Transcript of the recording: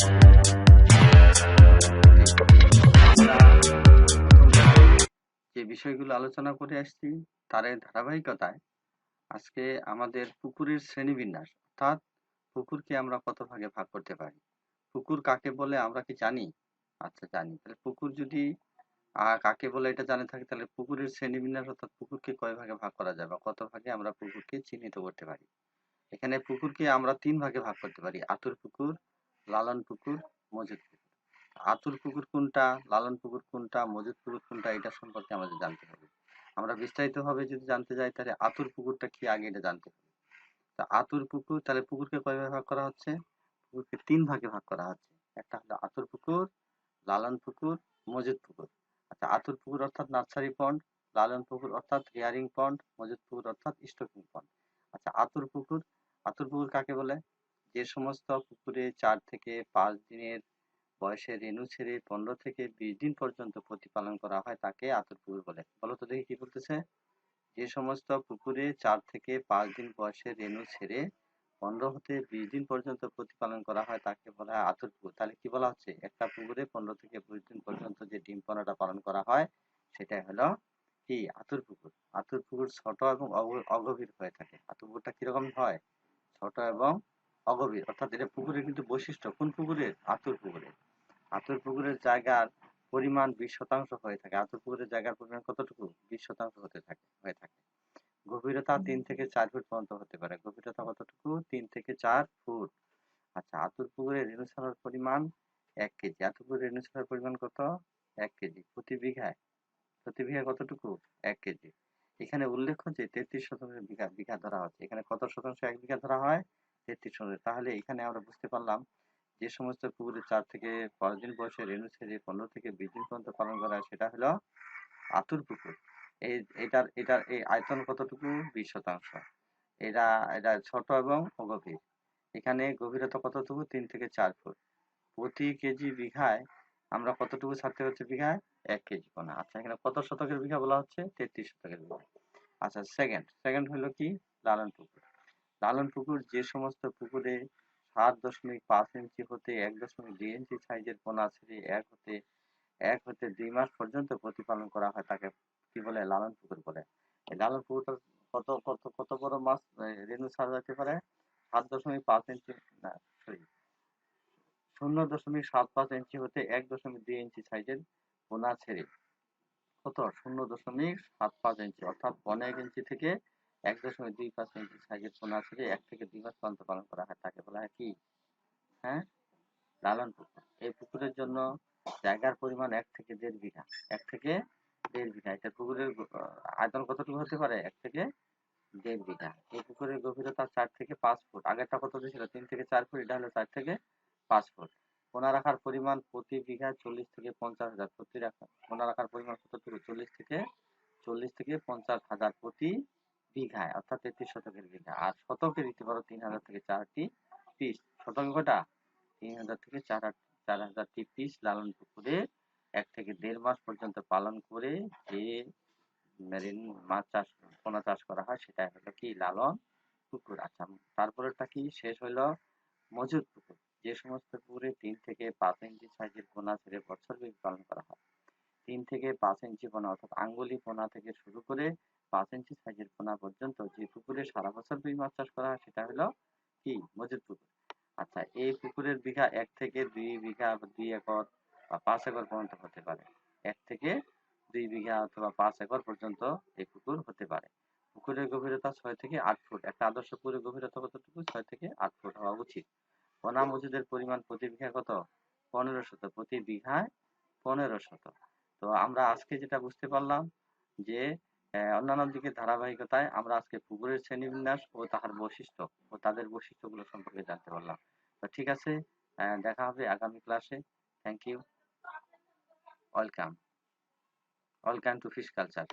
যে বিষয়গুলো আলোচনা করে আসছি তার ধারাবাহিকতায় আজকে আমাদের পুকুরের শ্রেণীবিন্যাস, অর্থাৎ পুকুরকে আমরা কত ভাগে ভাগ করতে পারি? পুকুর কাকে বলে আমরা কি জানি? আচ্ছা জানি। তাহলে পুকুর যদি কাকে বলে এটা জানে থাকি, তাহলে পুকুরের শ্রেণীবিন্যাস, অর্থাৎ পুকুরকে কয় ভাগে ভাগ করা যায় বা কত ভাগে আমরা পুকুরকে চিহ্নিত করতে পারি? এখানে পুকুরকে আমরা তিন ভাগে ভাগ করতে পারি। আতুর পুকুর লালন পুকুর, মজুদ পুকুর। আতুর পুকুর কোনটা, লালন পুকুর কোনটা, মজুদ পুকুর কোনটা, এটা সম্পর্কে আমাদের জানতে হবে। আমরা বিস্তারিত ভাবে যদি জানতে যাই, তাহলে আতুর পুকুরটা কি আগে এটা জানতে হবে। তা আতুর পুকুর, তাহলে পুকুরকে কয়ভাবে ভাগ করা হচ্ছে? পুকুরকে তিন ভাগে ভাগ করা হচ্ছে। একটা হলো আতুর পুকুর, লালন পুকুর, মজুদ পুকুর। আচ্ছা আতুর পুকুর অর্থাৎ নার্সারি পন্ড, লালন পুকুর অর্থাৎ রিয়ারিং পন্ড, মজুদ পুকুর অর্থাৎ স্টকিং পন্ড। আচ্ছা আতুর পুকুর আতুর পুকুর কাকে বলে? যে সমস্ত পুকুরে চার থেকে পাঁচ দিনের বয়সে রেণু ছেড়ে পনেরো থেকে বিশ দিন পর্যন্ত প্রতিপালন করা হয়, তাকে আতুর পুকুর বলে। বলো তো দেখি কি বলতেছে? যে সমস্ত পুকুরে চার থেকে পাঁচ দিন বয়সে রেণু ছেড়ে পনেরো হতে বিশ দিন পর্যন্ত প্রতিপালন করা হয়, তাকে বলা হয় আতুর পুকুর। তাহলে কি বলা হচ্ছে? একটা পুকুরে পনেরো থেকে বিশ দিন পর্যন্ত যে ডিম পাড়াটা পালন করা হয়, সেটাই হলো কি? আতুর পুকুর। আতুর পুকুর ছোট এবং অগ- অগভীর হয়ে থাকে। আতুর পুকুরটা কীরকম হয়? ছোট এবং অগভীর, অর্থাৎ এটা পুকুরের কিন্তু বৈশিষ্ট্য। কোন পুকুরের আতুর পুকুরের আতুর পুকুরের জায়গার পরিমাণ বিশ শতাংশ হয়ে থাকে। আতুর পুকুরের জায়গার পরিমাণ কতটুকু? বিশ শতাংশ হতে থাকে, হয়ে থাকে। গভীরতা তিন থেকে চার ফুট পর্যন্ত হতে পারে। গভীরতা কতটুকু? তিন থেকে চার ফুট। আচ্ছা আতুর পুকুরে রেণু ছাড়ার পরিমাণ এক কেজি। আতুর পুকুরে রেণু ছাড়ার পরিমাণ কত? এক কেজি। প্রতি বিঘায়? প্রতি বিঘায় কতটুকু? এক কেজি। এখানে উল্লেখ্য যে তেত্রিশ শতাংশ বিঘা বিঘা ধরা হচ্ছে। এখানে কত শতাংশ এক বিঘা ধরা হয়? তেত্রিশ শতাংশ তাহলে এখানে আমরা বুঝতে পারলাম যে সমস্ত পুকুরে চার থেকে পাঁচ দিন বয়সে রেণু ছেড়ে পনেরো থেকে বিশ দিন পর্যন্ত পালন করা হয়, সেটা হলো আতুর পুকুর এই এটার এটার এই আয়তন কতটুকু? বিশ শতাংশ। এটা এটা ছোট এবং অগভীর। এখানে গভীরতা কতটুকু? তিন থেকে চার ফুট। প্রতি কেজি বিঘায় আমরা কতটুকু ছাড়তে হচ্ছে বিঘায়? এক কেজি পোনা। আচ্ছা এখানে কত শতকের বিঘা বলা হচ্ছে? তেত্রিশ শতকের বিঘা। আচ্ছা সেকেন্ড সেকেন্ড হলো কি? লালন পুকুর লালন পুকুর যে সমস্ত পুকুরে সাত দশমিক পাঁচ ইঞ্চি হতে এক দশমিক দুই ইঞ্চি সাইজের পোনা ছেড়ে এক হতে এক হতে দুই মাস পর্যন্ত প্রতিপালন করা হয় তাকে কি বলে লালন পুকুর বলে। এই লালন পুকুরটা কত কত কত বড় মাছ রেণু ছাড়া যেতে পারে? সাত দশমিক পাঁচ ইঞ্চি, না সরি শূন্য দশমিক সাত পাঁচ ইঞ্চি হতে এক দশমিক দুই ইঞ্চি সাইজের পোনা ছেড়ে কত? শূন্য দশমিক সাত পাঁচ ইঞ্চি, অর্থাৎ পনেরো ইঞ্চি থেকে এক দশমিক দুই পাঁচ ইঞ্চি সাইজের পোনা ছেড়ে এক থেকে দুই মাস পর্যন্ত পালন করা হয়। তাকে বলা হয় কি? হ্যাঁ? লালন পুকুর। এই পুকুরের জন্য জায়গার পরিমাণ এক থেকে দেড় বিঘা। এক থেকে দেড় বিঘা। এটা পুকুরের আয়তন কতটুকু হতে পারে? এক থেকে দেড় বিঘা। এই পুকুরের গভীরতা চার থেকে পাঁচ ফুট। আগেরটা কত ছিল? তিন থেকে চার ফুট। এটা হলো চার থেকে পাঁচ ফুট। পোনা রাখার পরিমাণ প্রতি বিঘা চল্লিশ থেকে পঞ্চাশ হাজার। প্রতি রাখা পোনা রাখার পরিমাণ কতটুকু? চল্লিশ থেকে চল্লিশ থেকে পঞ্চাশ হাজার প্রতি বিঘায়, অর্থাৎ তেত্রিশ শতকের বিঘা। আর শতকে দিতে পারো তিন হাজার থেকে চারটি পিস শতকে কটা তিন হাজার থেকে চার চার হাজারটি পিস লালন পুকুরে এক থেকে দেড় মাস পর্যন্ত পালন করে যে মেরিন মাছ চাষ, পোনা চাষ করা হয়, সেটা হলো কি লালন পুকুর। আচ্ছা তারপরেরটা কি? শেষ হলো মজুর পুকুর। যে সমস্ত পুকুরে তিন থেকে পাঁচ ইঞ্চি সাইজের পোনা ছেড়ে বছরব্যাপী পালন করা হয়। তিন থেকে পাঁচ ইঞ্চি পোনা অর্থাৎ আঙ্গুলি পোনা থেকে শুরু করে পাঁচ ইঞ্চি সাইজের পোনা পর্যন্ত যে পুকুরে সারা বছর ব্যাপী মাছ চাষ করা হয়, সেটা হলো কি? মজুদ পুকুর। আচ্ছা এই পুকুরের বিঘা এক থেকে দুই বিঘা দুই একর বা পাঁচ একর পর্যন্ত হতে পারে। এক থেকে দুই বিঘা অথবা পাঁচ একর পর্যন্ত এই পুকুর হতে পারে। পুকুরের গভীরতা ছয় থেকে আট ফুট। একটা আদর্শ পুকুরের গভীরতা কতটুকু? ছয় থেকে আট ফুট হওয়া উচিত। পোনা মজুদের পরিমাণ প্রতি বিঘা কত? পনেরো শত। প্রতি বিঘায় পনেরো শত। তো আমরা আজকে যেটা বুঝতে পারলাম যে অন্যান্য দিকে ধারাবাহিকতায় আমরা আজকে পুকুরের শ্রেণীবিন্যাস ও তাহার বৈশিষ্ট্য ও তাদের বৈশিষ্ট্যগুলো সম্পর্কে জানতে পারলাম। তো ঠিক আছে দেখা হবে আগামী ক্লাসে। Thank you welcome welcome to fish culture